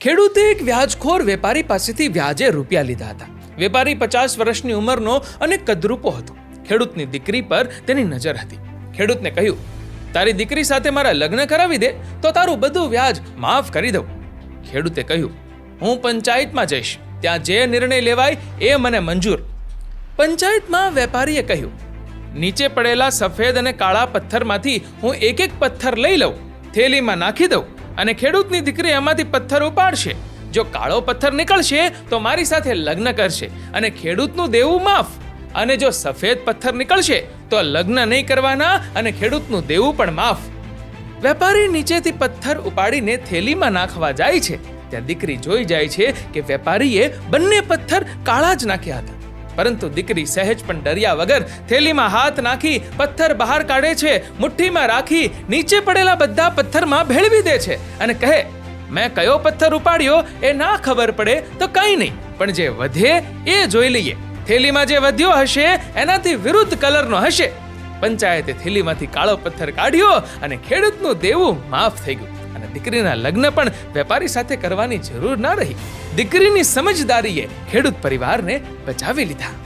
ખેડૂતે એક વ્યાજખોર વેપારી પાસેથી વ્યાજે રૂપિયા લીધા હતા. વેપારી પચાસ વર્ષની ઉંમરનો અને કદરૂપો હતો. ખેડૂતની દીકરી પર તેની નજર હતી. ખેડૂતને કહ્યું, તારી દીકરી સાથે મારા લગ્ન કરાવી દે, તો તારું બધું વ્યાજ માફ કરી દઉં. ખેડૂતે કહ્યું, હું પંચાયતમાં જઈશ. ત્યાં જે નિર્ણય લેવાય એ મને મંજૂર. પંચાયતમાં વેપારીએ કહ્યું, નીચે પડેલા સફેદ અને કાળા પથ્થરમાંથી હું એક એક પથ્થર લઈ લઉં, થેલીમાં નાખી દઉં અને ખેડૂતની દીકરી એમાંથી પથ્થર ઉપાડશે. જો કાળો પથ્થર નીકળશે, તો મારી સાથે લગ્ન કરશે અને ખેડૂતનું દેવું માફ. અને જો સફેદ પથ્થર નીકળશે, તો લગ્ન નહીં કરવાના અને ખેડૂતનું દેવું પણ માફ. વેપારી નીચેથી પથ્થર ઉપાડીને થેલીમાં નાખવા જાય છે. ત્યાં દીકરી જોઈ જાય છે કે વેપારીએ બંને પથ્થર કાળા જ નાખ્યા હતા. પરંતુ દીકરી સહેજ પણ ડર્યા વગર થેલીમાં હાથ નાખી પથ્થર બહાર કાઢે છે, મુઠ્ઠીમાં રાખી નીચે પડેલા બધા પથ્થરમાં ભેળવી દે છે અને કહે, મેં કયો પથ્થર ઉપાડ્યો એ ના ખબર પડે તો કંઈ નહીં, પણ જે વધે એ જોઈ લઈએ. થેલીમાં જે વધ્યો હશે એનાથી વિરુદ્ધ કલરનો હશે. પંચાયતે થેલીમાંથી કાળો પથ્થર કાઢ્યો અને ખેડૂતનું દેવું માફ થઈ ગયું. દીકરીના લગ્ન પણ વેપારી સાથે કરવાની જરૂર ના રહી. દીકરીની સમજદારીએ ખેડૂત પરિવારને બચાવી લીધા.